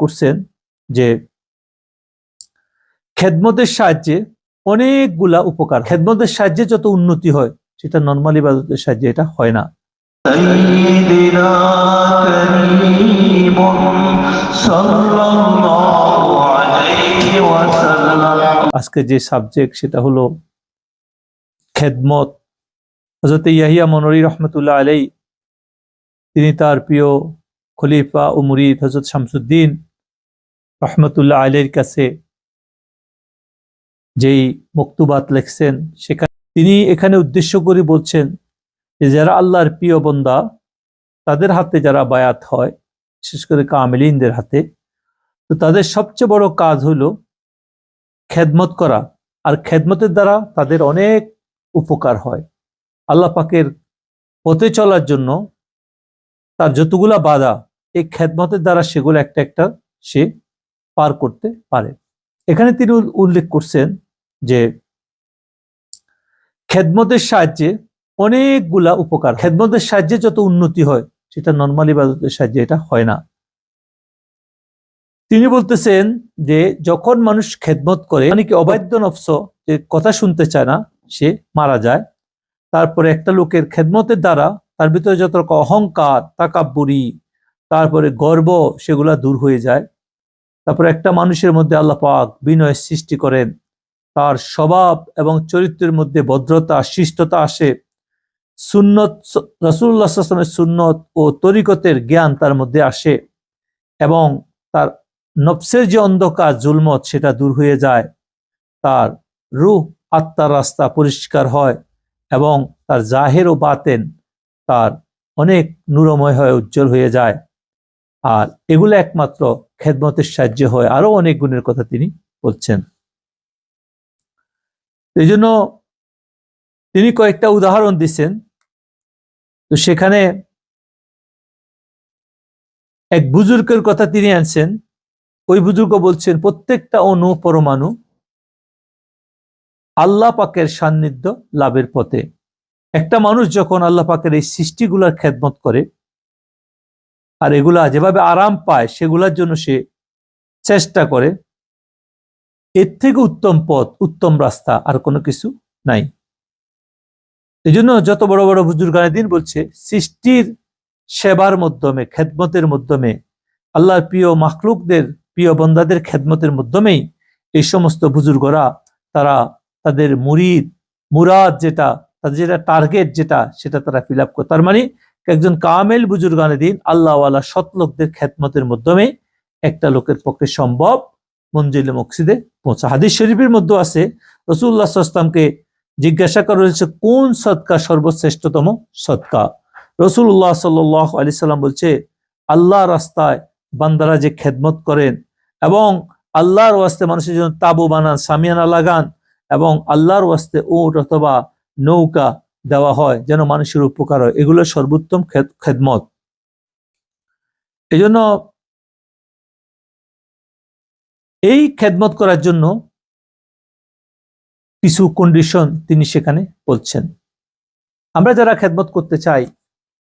করছেন যে খেদমতের সাহায্যে অনেকগুলা উপকার খেদমতের সাহায্যে যত উন্নতি হয় সেটা নর্মালি বাদতের সাহায্যে এটা হয় না। আজকে যে সাবজেক্ট সেটা হলো খেদমত। হজরত ইয়াহিয়া মনোরি রহমতুল্লাহ আলাই তিনি তার প্রিয় খলিফা ও মুরিদ হজরত শামসুদ্দিন রহমতুল্লাহ আলীর কাছে যেই মক্তুবাত লেখছেন, সেখানে তিনি এখানে উদ্দেশ্য করে বলছেন যে যারা আল্লাহর প্রিয় বন্দা, তাদের হাতে যারা বায়াত হয়, বিশেষ করে কামেলিনদের হাতে, তো তাদের সবচেয়ে বড় কাজ হলো খেদমত করা। আর খেদমতের দ্বারা তাদের অনেক উপকার হয়। আল্লাহ পাকের পথে চলার জন্য তার যতগুলা বাধা, এই খেদমতের দ্বারা সেগুলো একটা একটা সে পার করতে পারে। এখানে তিনি উল- উল্লেখ করছেন যে খেদমতের সাহায্যে অনেকগুলা উপকার, খেদমতের সাহায্যে যত উন্নতি হয়, সেটা নর্মাল ইবাদতের সাহায্যে এটা হয় না। তিনি বলতেছেন যে যখন মানুষ খেদমত করে মানে কি অবাধ্য নফস, যে কথা শুনতে চায় না, সে মারা যায়। তারপরে একটা লোকের খেদমতের দ্বারা তার ভিতরে যত রকম অহংকার, তাকাব্বুরি, তারপরে গর্ব, সেগুলা দূর হয়ে যায়। তারপরে একটা মানুষের মধ্যে আল্লাহ পাক বিনয়ের সৃষ্টি করেন। তার স্বভাব এবং চরিত্রের মধ্যে ভদ্রতা শিষ্টতা আসে। সুন্নত রসুল্লাহ আসলামের সুন্নত ও তরিকতের জ্ঞান তার মধ্যে আসে এবং তার নফসের যে অন্ধকার, জুলমত সেটা দূর হয়ে যায়। তার রূহ, আত্মার রাস্তা পরিষ্কার হয় এবং তার জাহের ও বাতেন তার অনেক নূরময় হয়ে উজ্জ্বল হয়ে যায়। আর এগুলো একমাত্র খেদমতের সাহায্য হয়। আরও অনেক গুণের কথা তিনি বলছেন। এই জন্য তিনি কয়েকটা উদাহরণ দিচ্ছেন তো সেখানে এক বুজুর্গের কথা তিনি আনছেন। ওই বুজুর্গ বলছেন, প্রত্যেকটা অণু পরমাণু আল্লাহ পাকের সান্নিধ্য লাভের পথে। একটা মানুষ যখন আল্লাহ পাকের এই সৃষ্টিগুলার খেদমত করে আর এগুলা যেভাবে আরাম পায় সেগুলার জন্য সে চেষ্টা করে, এর থেকে উত্তম পথ, উত্তম রাস্তা আর কোনো কিছু নাই। এই জন্য যত বড় বড় বুজুর্গানের দিন বলছে, সৃষ্টির সেবার মাধ্যমে, খেদমতের মাধ্যমে, আল্লাহর প্রিয় মাখলুকদের, প্রিয় বন্দাদের খেদমতের মাধ্যমেই এই সমস্ত বুজুর্গরা তারা তাদের মুরিদ, মুরাদ যেটা, তাদের যেটা টার্গেট যেটা, সেটা তারা ফিল আপ করে। তার মানে একজন কামেল বুজুর্গানের দিন আল্লাহওয়ালা সৎ লোকদের খেদমতের মাধ্যমে একটা লোকের পক্ষে সম্ভব। মঞ্জিল মকসিদে পৌঁছা। হাদিস শরীফের মধ্যে আছে রসুল্লাহ আসলামকে জিজ্ঞাসা করা হয়েছে, কোন সৎকা সর্বশ্রেষ্ঠতম সৎকা? রসুল্লাহ সাল আলি সাল্লাম বলছে, আল্লাহ রাস্তায় বান্দারা যে খেদমত করেন এবং আল্লাহর ওয়াস্তে মানুষের জন্য তাবু বানান, সামিয়ানা লাগান এবং আল্লাহর ওয়াস্তে উট অথবা নৌকা দেওয়া হয়, যেন মানুষের উপকার হয়। এগুলো সর্বোত্তম খেদ- খেদমত। এই জন্য এই খেদমত করার জন্য কিছু কন্ডিশন তিনি সেখানে বলছেন। আমরা যারা খেদমত করতে চাই,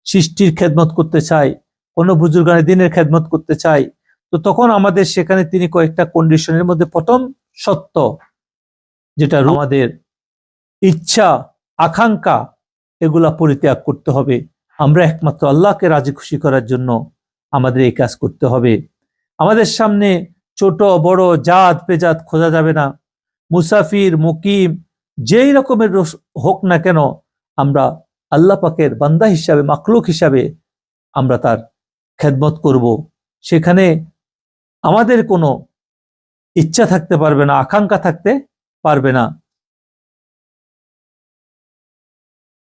সৃষ্টির খেদমত করতে চাই, কোনো বুজুর্গানের দিনের খেদমত করতে চাই, তো তখন আমাদের সেখানে তিনি কয়েকটা কন্ডিশনের মধ্যে প্রথম সত্য, যেটা আমাদের ইচ্ছা আকাঙ্ক্ষা এগুলা পরিত্যাগ করতে হবে। আমরা একমাত্র আল্লাহকে রাজি খুশি করার জন্য আমাদের এই কাজ করতে হবে। আমাদের সামনে ছোট, বড়, জাত পেজাত খোঁজা যাবে না। মুসাফির, মুকিম, যেই রকমের হোক না কেন, আমরা আল্লাহ পাকের বান্দা হিসাবে মাকলুক হিসাবে আমরা তার খেদমত করব। সেখানে আমাদের কোনো ইচ্ছা থাকতে পারবে না, আকাঙ্ক্ষা থাকতে পারবে না।